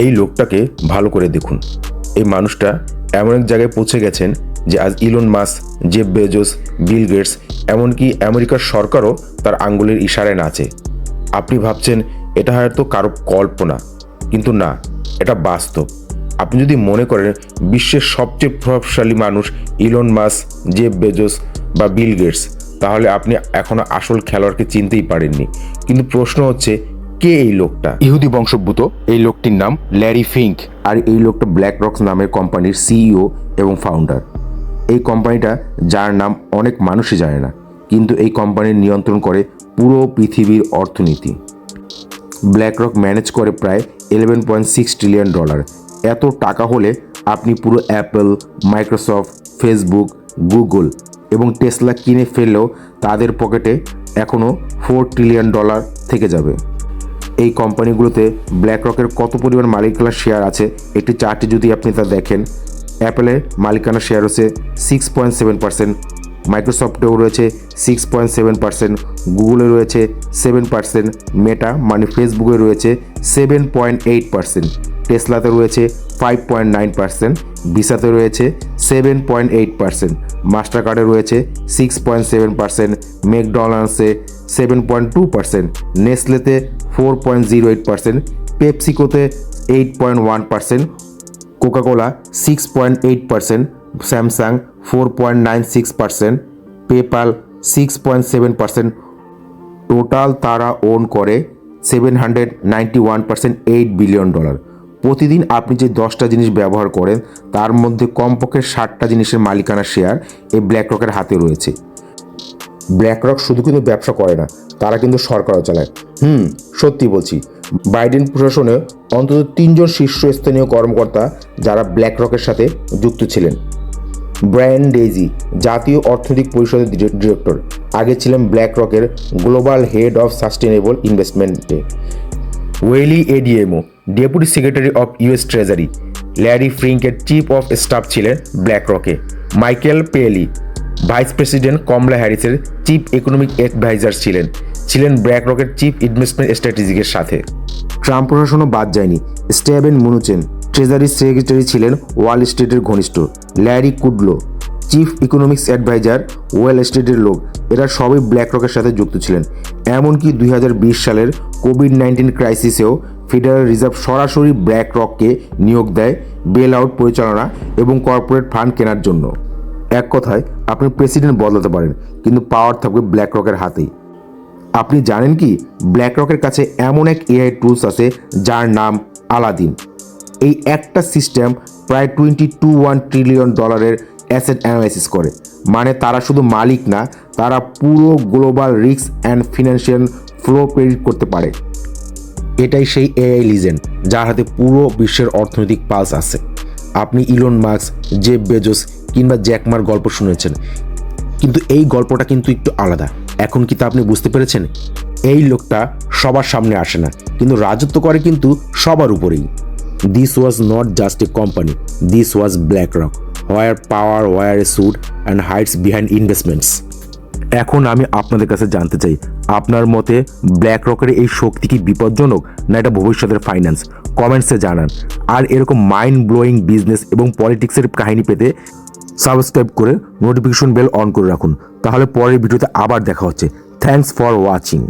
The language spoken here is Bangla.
এই লোকটাকে ভালো করে দেখুন। এই মানুষটা এমন এক জায়গায় পৌঁছে গেছেন যে আজ Elon Musk Jeff Bezos, Bill Gates, এমনকি আমেরিকার সরকারও তার আঙ্গুলের ইশারায় নাচে। আপনি ভাবছেন, এটা হয়তো কারও কল্পনা। কিন্তু না, এটা বাস্তব। আপনি যদি মনে করেন, বিশ্বের সবচেয়ে প্রভাবশালী মানুষ ইলন মাস জেব বেজোস বা বিল গেটস, তাহলে আপনি এখনও আসল খেলোয়াড়কে চিনতেই পারেননি। কিন্তু প্রশ্ন হচ্ছে কে এই লোকটা? ইহুদি বংশোদ্ভূত এই লোকটির নাম ল্যারি ফিঙ্ক। আর এই লোকটা ব্ল্যাক রক্স নামের কোম্পানির সিইও এবং ফাউন্ডার। এই কোম্পানিটা যার নাম অনেক মানুষই জানে না কিন্তু এই কোম্পানির নিয়ন্ত্রণ করে পুরো পৃথিবীর অর্থনীতি। ব্ল্যাক রক ম্যানেজ করে প্রায় eleven point six trillion dollar এত টাকা হলে আপনি পুরো অ্যাপল মাইক্রোসফট ফেসবুক গুগল এবং টেসলা কিনে ফেললেও তাদের পকেটে এখনও ফোর ট্রিলিয়ন ডলার থেকে যাবে। এই কোম্পানিগুলোতে ব্ল্যাক রকের কত পরিমাণ মালিকানা শেয়ার আছে একটি চার্টে যদি আপনি তা দেখেন অ্যাপেলের মালিকানা শেয়ার হচ্ছে সিক্স পয়েন্ট সেভেন পার্সেন্ট মাইক্রোসফটেও রয়েছে সিক্স পয়েন্ট সেভেন পার্সেন্ট গুগলে রয়েছে সেভেন পার্সেন্ট মেটা মানে ফেসবুকে রয়েছে সেভেন পয়েন্ট এইট পার্সেন্ট টেসলাতে রয়েছে ফাইভ পয়েন্ট নাইন পার্সেন্ট ভিসাতে রয়েছে seven point eight percent master কার্ডে রয়েছে সিক্স পয়েন্ট সেভেন পার্সেন্ট ম্যাকডোনাল্ডসে seven point two percent নেসলেতে four point zero eight percent পেপসিকোতে eight point one percent Coca Cola six point eight percent Samsung four point nine six percent PayPal six point seven percent total তারা ওন করে seven hundred ninety one percent eight billion dollar প্রতিদিন আপনি যে দশটা জিনিস ব্যবহার করেন, তার মধ্যে কমপক্ষে ষাটটা জিনিসের মালিকানা শেয়ার এই ব্ল্যাক রকের হাতে রয়েছে। ব্ল্যাক রক শুধু কিন্তু ব্যবসা করে না, তারা কিন্তু সরকারও চালায়। হুম, সত্যি বলছি। বাইডেন প্রশাসনে অন্তত তিনজন শীর্ষস্থানীয় কর্মকর্তা যারা ব্ল্যাক রকের সাথে যুক্ত ছিলেন। ব্রায়ান ডেজি জাতীয় অর্থনৈতিক পরিষদের ডিরেক্টর। আগে ছিলেন ব্ল্যাক রকের global head of sustainable ইনভেস্টমেন্টে Wally Adeyemo deputy secretary of US Treasury Larry ফ্রিঙ্কের chief of staff ছিলেন ব্ল্যাক রকে Michael Pyle vice president Kamala হ্যারিসের chief economic adviser ছিলেন। ছিলেন ব্ল্যাক রকের চিফ ইনভেস্টমেন্ট স্ট্র্যাটেজিকের সাথে। ট্রাম্প প্রশাসনও বাদ যায়নি। স্টেভেন মুনুচেন, ট্রেজারি সেক্রেটারি ছিলেন ওয়াল স্ট্রিটের ঘনিষ্ঠ, Larry Kudlow, chief economics adviser, Wall স্টেটের লোক, এরা সবই ব্ল্যাক রকের সাথে যুক্ত ছিলেন। এমনকি দুই হাজার বিশ সালের কোভিড নাইন্টিন ক্রাইসিসেও ফেডারেল রিজার্ভ সরাসরি ব্ল্যাক রককে নিয়োগ দেয়, বেল আউট পরিচালনা এবং কর্পোরেট ফান্ড কেনার জন্য। এক কথায়, আপনি প্রেসিডেন্ট বদলাতে পারেন, কিন্তু পাওয়ার থাকবে ব্ল্যাক রকের হাতেই। আপনি জানেন কি ব্ল্যাক রকের কাছে এমন এক এআই টুলস আছে, যার নাম আলাদিন এই একটা সিস্টেম প্রায় টোয়েন্টি টু ওয়ান ট্রিলিয়ন ডলারের অ্যাসেট অ্যানালাইসিস করে। মানে তারা শুধু মালিক না, তারা পুরো global risk and financial flow predict করতে পারে। এটাই সেই এআই লিজেন্ড যার হাতে পুরো বিশ্বের অর্থনৈতিক পালস আছে। আপনি ইলন মার্কস জেব বেজোস কিংবা জ্যাকমার গল্প শুনেছেন। কিন্তু এই গল্পটা কিন্তু একটু আলাদা। এখন কি তা আপনি বুঝতে পেরেছেন? এই লোকটা সবার সামনে আসে না, কিন্তু রাজত্ব করে কিন্তু সবার উপরেই। This was not just a company this was BlackRock war power war a sued and heights behind investments এখন আমি আপনাদের কাছে জানতে চাই, আপনার মতে ব্ল্যাক রকের এই শক্তি কি বিপজ্জনক, না এটা ভবিষ্যতের ফাইন্যান্স কমেন্টসে জানান। আর এরকম মাইন্ড ব্লোয়িং বিজনেস এবং পলিটিক্সের কাহিনী পেতে সাবস্ক্রাইব করে নোটিফিকেশন বেল অন করে রাখুন। তাহলে পরের ভিডিওতে আবার দেখা হচ্ছে। Thanks for watching